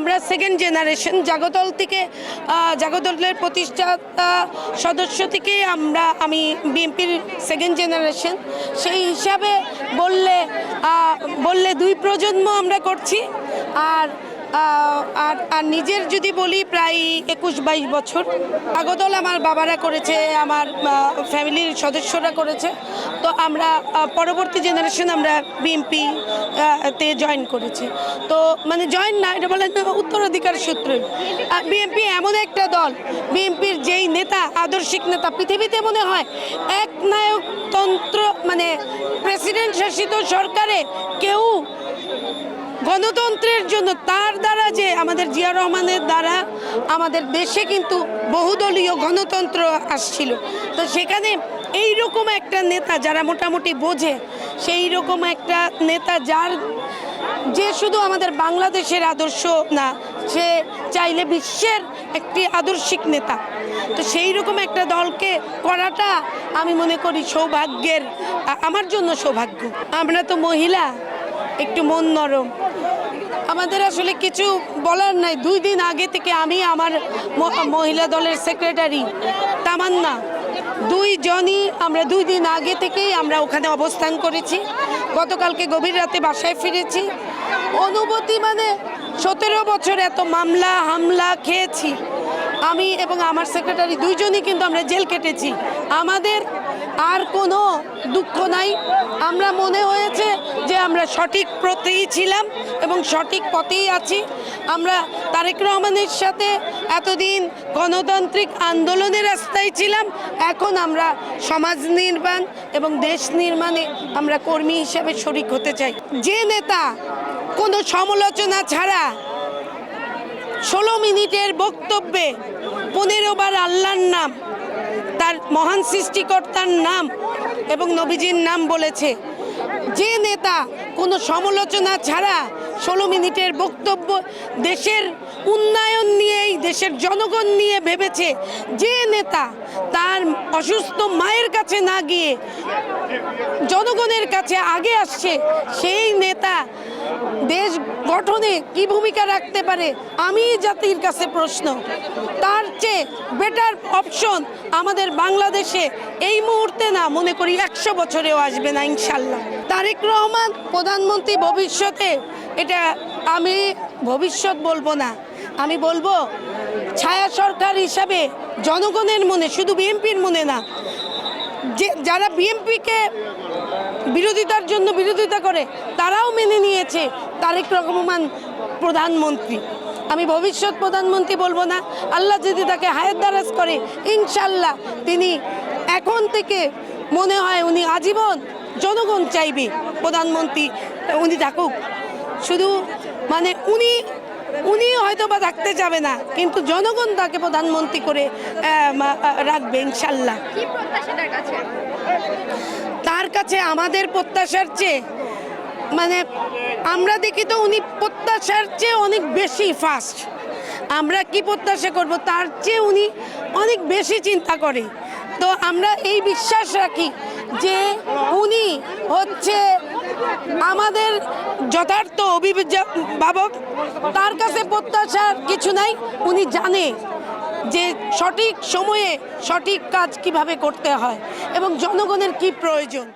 আমরা second generation Jagodal থেকে জাগদলের প্রতিষ্ঠাতা সদস্য থেকে আমরা, আমি বিএনপির সেকেন্ড জেনারেশন সেই হিসাবে বললে বললে দুই প্রজন্ম আমরা করছি। আর আর আর নিজের যদি বলি প্রায় একুশ বাইশ বছর। আগদল আমার বাবারা করেছে, আমার ফ্যামিলির সদস্যরা করেছে। তো আমরা পরবর্তী জেনারেশন আমরা বিএমপি তে জয়েন করেছি। তো মানে জয়েন না, এটা বলেন উত্তরাধিকার সূত্রে। বিএনপি এমন একটা দল বিএনপির যেই নেতা, আদর্শিক নেতা, পৃথিবীতে মনে হয় এক নায়কতন্ত্র মানে প্রেসিডেন্ট শাসিত সরকারে কেউ গণতন্ত্রের জন্য তার আমাদের জিয়া রহমানের দ্বারা আমাদের দেশে কিন্তু বহুদলীয় গণতন্ত্র আসছিল। তো সেখানে এই রকম একটা নেতা যারা মোটামুটি বোঝে সেই রকম একটা নেতা যার যে শুধু আমাদের বাংলাদেশের আদর্শ না, সে চাইলে বিশ্বের একটি আদর্শিক নেতা। তো সেই রকম একটা দলকে করাটা আমি মনে করি সৌভাগ্যের আমার জন্য সৌভাগ্য। আমরা তো মহিলা, একটু মন নরম। আমাদের আসলে কিছু বলার নাই। দুই দিন আগে থেকে আমি আমার মহিলা দলের সেক্রেটারি তামান্না, দুইজনই আমরা দুই দিন আগে থেকেই আমরা ওখানে অবস্থান করেছি। গতকালকে গভীর রাতে বাসায় ফিরেছি। অনুভূতি মানে সতেরো বছর এত মামলা, হামলা খেয়েছি। আমি এবং আমার সেক্রেটারি দুইজনই কিন্তু আমরা জেল কেটেছি। আমাদের আর কোনো দুঃখ নাই। আমরা মনে হয়েছে যে আমরা সঠিক পথেই ছিলাম এবং সঠিক পথেই আছি। আমরা তারেক রহমানের সাথে এতদিন গণতান্ত্রিক আন্দোলনের রাস্তায় ছিলাম। এখন আমরা সমাজ নির্মাণ এবং দেশ নির্মাণে আমরা কর্মী হিসাবে শরিক হতে চাই। যে নেতা কোনো সমালোচনা ছাড়া ষোলো মিনিটের বক্তব্যে পনেরোবার আল্লাহর নাম, তার মহান সৃষ্টিকর্তার নাম এবং নবীজির নাম বলেছে। যে নেতা কোনো সমালোচনা ছাড়া ষোলো মিনিটের বক্তব্য দেশের উন্নয়ন নিয়েই, দেশের জনগণ নিয়ে ভেবেছে যে নেতা তার অসুস্থ মায়ের কাছে না গিয়ে জনগণের কাছে আগে আসছে, সেই নেতা দেশ গঠনে কি ভূমিকা রাখতে পারে, আমি জাতির কাছে প্রশ্ন। তার চেয়ে বেটার অপশন আমাদের বাংলাদেশে এই মুহূর্তে না, মনে করি একশো বছরেও আসবে না, ইনশাল্লাহ। তারেক রহমান, প্রধানমন্ত্রী ভবিষ্যতে এটা আমি ভবিষ্যৎ বলব না। আমি বলব, ছায়া সরকার হিসাবে জনগণের মনে, শুধু বিএনপির মনে না, যে, যারা বিএনপিকে বিরোধিতার জন্য বিরোধিতা করে, তারাও মেনে নিয়েছে তারেক রহমান প্রধানমন্ত্রী। আমি ভবিষ্যৎ প্রধানমন্ত্রী বলব না, আল্লাহ যদি তাকে হায়াত দারাজ করে ইনশাল্লাহ তিনি এখন থেকে মনে হয় উনি আজীবন জনগণ চাইবে প্রধানমন্ত্রী, উনি থাকুক। শুধু মানে উনি উনি হয়তো বা রাখতে যাবে না কিন্তু জনগণ তাকে প্রধানমন্ত্রী করে রাখবে ইনশাল্লাহ। তার কাছে? তার কাছে আমাদের প্রত্যাশার চেয়ে মানে আমরা দেখি তো উনি প্রত্যাশার চেয়ে অনেক বেশি ফাস্ট আমরা কি প্রত্যাশা করব? তার চেয়ে উনি অনেক বেশি চিন্তা করে। তো আমরা এই বিশ্বাস রাখি যে উনি হচ্ছে আমাদের যথার্থ অভিভাবক, তার কাছে প্রত্যাশার কিছু নাই। উনি জানে যে সঠিক সময়ে সঠিক কাজ কীভাবে করতে হয় এবং জনগণের কি প্রয়োজন।